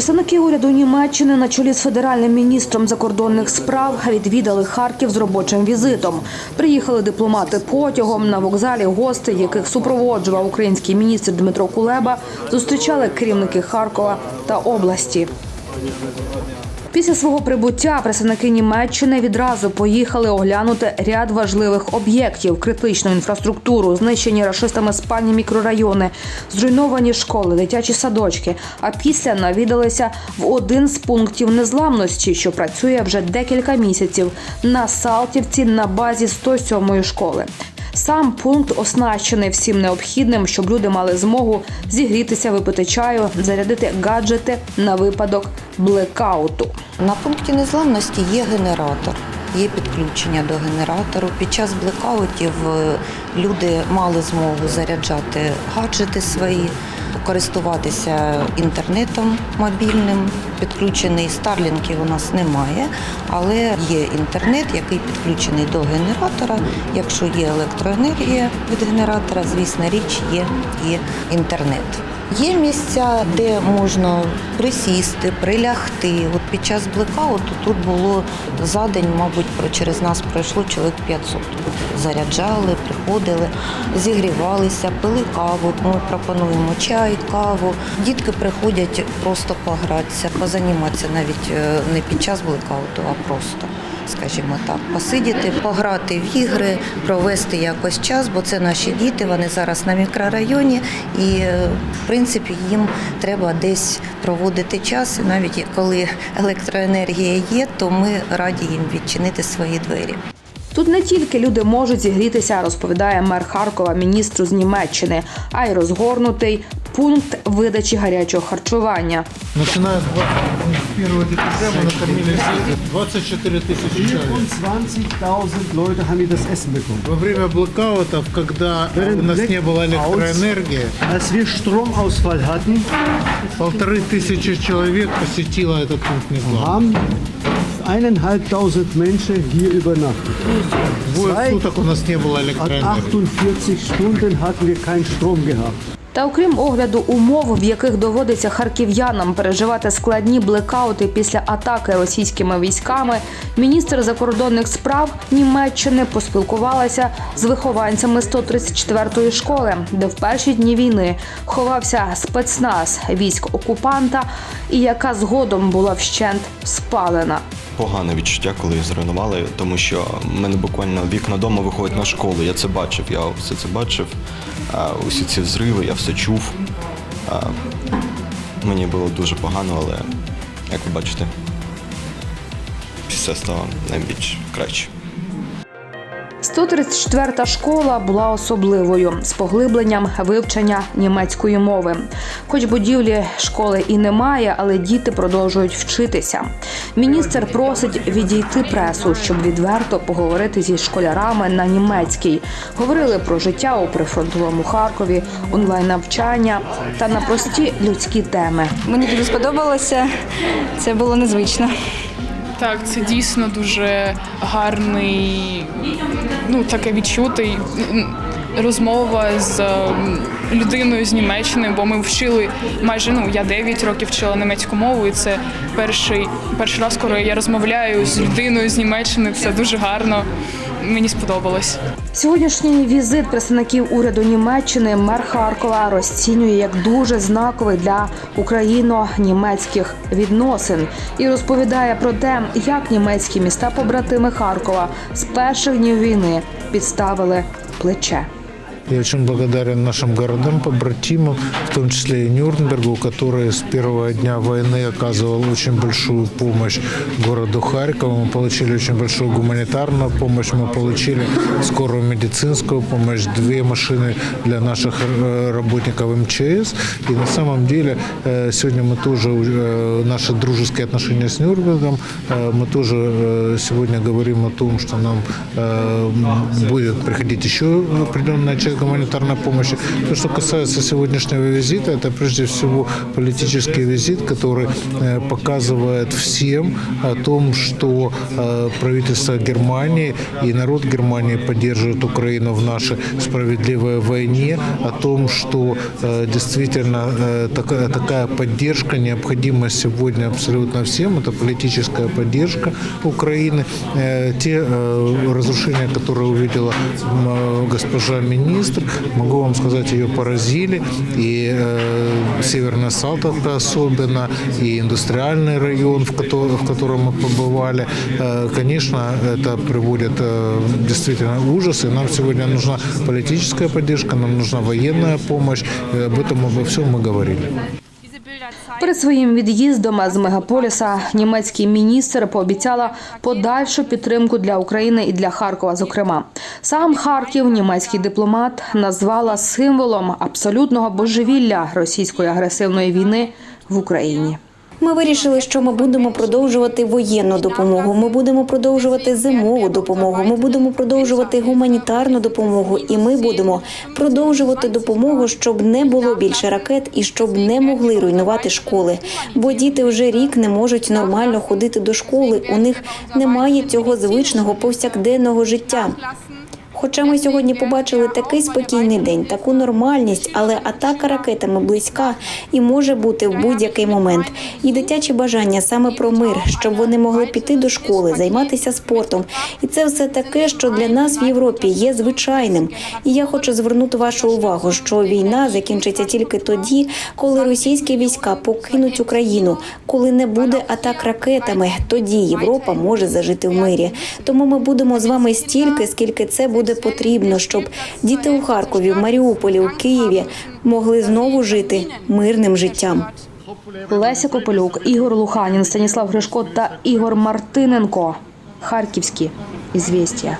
Представники уряду Німеччини на чолі з федеральним міністром закордонних справ відвідали Харків з робочим візитом. Приїхали дипломати потягом на вокзалі. Гости, яких супроводжував український міністр Дмитро Кулеба, зустрічали керівники Харкова та області. Після свого прибуття представники Німеччини відразу поїхали оглянути ряд важливих об'єктів, критичну інфраструктуру, знищені рашистами спальні мікрорайони, зруйновані школи, дитячі садочки. А після навідалися в один з пунктів незламності, що працює вже декілька місяців на Салтівці на базі 107-ї школи. Сам пункт оснащений всім необхідним, щоб люди мали змогу зігрітися, випити чаю, зарядити гаджети на випадок блекауту. На пункті незламності є генератор. Є підключення до генератору. Під час блекаутів е, люди мали змогу заряджати гаджети свої, користуватися інтернетом мобільним. Підключений старлінків у нас немає, але є інтернет, який підключений до генератора. Якщо є електроенергія від генератора, звісно, річ є і інтернет. Є місця, де можна присісти, прилягти. От під час блекауту тут було за день, мабуть, через нас пройшло чоловік 500. Заряджали, приходили, зігрівалися, пили каву. Ми пропонуємо чай, каву. Дітки приходять просто погратися, позаніматися навіть е, не під час блекауту, а просто. Скажімо так, посидіти, пограти в ігри, провести якось час, бо це наші діти, вони зараз на мікрорайоні, і е, в принципі їм треба десь проводити час. І навіть коли електроенергія є, то ми раді їм відчинити свої двері. Тут не тільки люди можуть зігрітися, розповідає мер Харкова міністру з Німеччини, а й розгорнутий пункт видачі гарячого харчування. Начиная с 21 декабря мы накормили всех 24 тысячи человек. 24.000 Leute haben hier das Essen bekommen. Во время блокаутов, когда у нас не было электроэнергии, Als wir Stromausfall hatten, полторы тысячи человек посетило этот пункт Незлам. haben eineinhalbtausend Menschen hier übernachtet. Двое Zwei- суток у нас не было An электроэнергии. 48 Stunden hatten wir keinen Strom gehabt. Та окрім огляду умов, в яких доводиться харків'янам переживати складні блекаути після атаки російськими військами, міністр закордонних справ Німеччини поспілкувалася з вихованцями 134-ї школи, де в перші дні війни ховався спецназ військ окупанта, і яка згодом була вщент спалена. Погане відчуття, коли її зруйнували, тому що в мене буквально вікна дому виходять на школу. Я це бачив, я все це бачив. Усі ці взриви, я все чув. Мені було дуже погано, але як ви бачите, все стало найбільш краще. 134-та школа була особливою з поглибленням вивчення німецької мови. Хоч будівлі школи і немає, але діти продовжують вчитися. Міністр просить відійти пресу, щоб відверто поговорити зі школярами на німецькій. Говорили про життя у прифронтовому Харкові, онлайн навчання та на прості людські теми. Мені дуже сподобалося. Це було незвично. Так, це дійсно дуже гарний, ну таке відчути розмова з людиною з Німеччини, бо ми вчили майже ну я 9 років вчила німецьку мову, і це перший перший раз, коли я розмовляю з людиною з Німеччини. Це дуже гарно. Мені сподобалось. Сьогоднішній візит представників уряду Німеччини мер Харкова розцінює як дуже знаковий для україно-німецьких відносин і розповідає про те, як німецькі міста побратими Харкова з перших днів війни підставили плече. Я очень благодарен нашим городам, побратимам, в том числе и Нюрнбергу, который с первого дня войны оказывал очень большую помощь городу Харькову. Мы получили очень большую гуманитарную помощь, мы получили скорую медицинскую помощь, две машины для наших э, работников МЧС. И на самом деле э, сегодня мы тоже, э, наши дружеские отношения с Нюрнбергом, мы тоже сегодня говорим о том, что нам будет приходить еще определенное человек гуманитарной помощи. То, что касается сегодняшнего визита, это прежде всего политический визит, который э, показывает всем о том, что э, правительство Германии и народ Германии поддерживает Украину в нашей справедливой войне, о том, что э, действительно такая, такая поддержка необходима сегодня абсолютно всем. Это политическая поддержка Украины. Те разрушения, которые увидела госпожа министр, могу вам сказать, ее поразили. И э, Северная Салтовка особенно, и индустриальный район, в котором, в котором мы побывали. Э, Конечно, это приводит э, действительно в ужас. И нам сегодня нужна политическая поддержка, нам нужна военная помощь. И об этом обо всем мы говорили. Перед своїм від'їздом з мегаполіса німецький міністр пообіцяла подальшу підтримку для України і для Харкова. Зокрема, сам Харків, німецький дипломат, назвала символом абсолютного божевілля російської агресивної війни в Україні. Ми вирішили, що ми будемо продовжувати воєнну допомогу. Ми будемо продовжувати зимову допомогу. Ми будемо продовжувати гуманітарну допомогу, і ми будемо продовжувати допомогу, щоб не було більше ракет і щоб не могли руйнувати школи. Бо діти вже рік не можуть нормально ходити до школи. У них немає цього звичного повсякденного життя. Хоча ми сьогодні побачили такий спокійний день, таку нормальність, але атака ракетами близька і може бути в будь-який момент. І дитячі бажання саме про мир, щоб вони могли піти до школи, займатися спортом. І це все таке, що для нас в Європі є звичайним. І я хочу звернути вашу увагу, що війна закінчиться тільки тоді, коли російські війська покинуть Україну, коли не буде атак ракетами. Тоді Європа може зажити в мирі. Тому ми будемо з вами стільки, скільки це буде потрібно, щоб діти у Харкові, в Маріуполі, у Києві могли знову жити мирним життям. Леся Копилюк, Ігор Луханін, Станіслав Гришко та Ігор Мартиненко. Харківські ізвістія.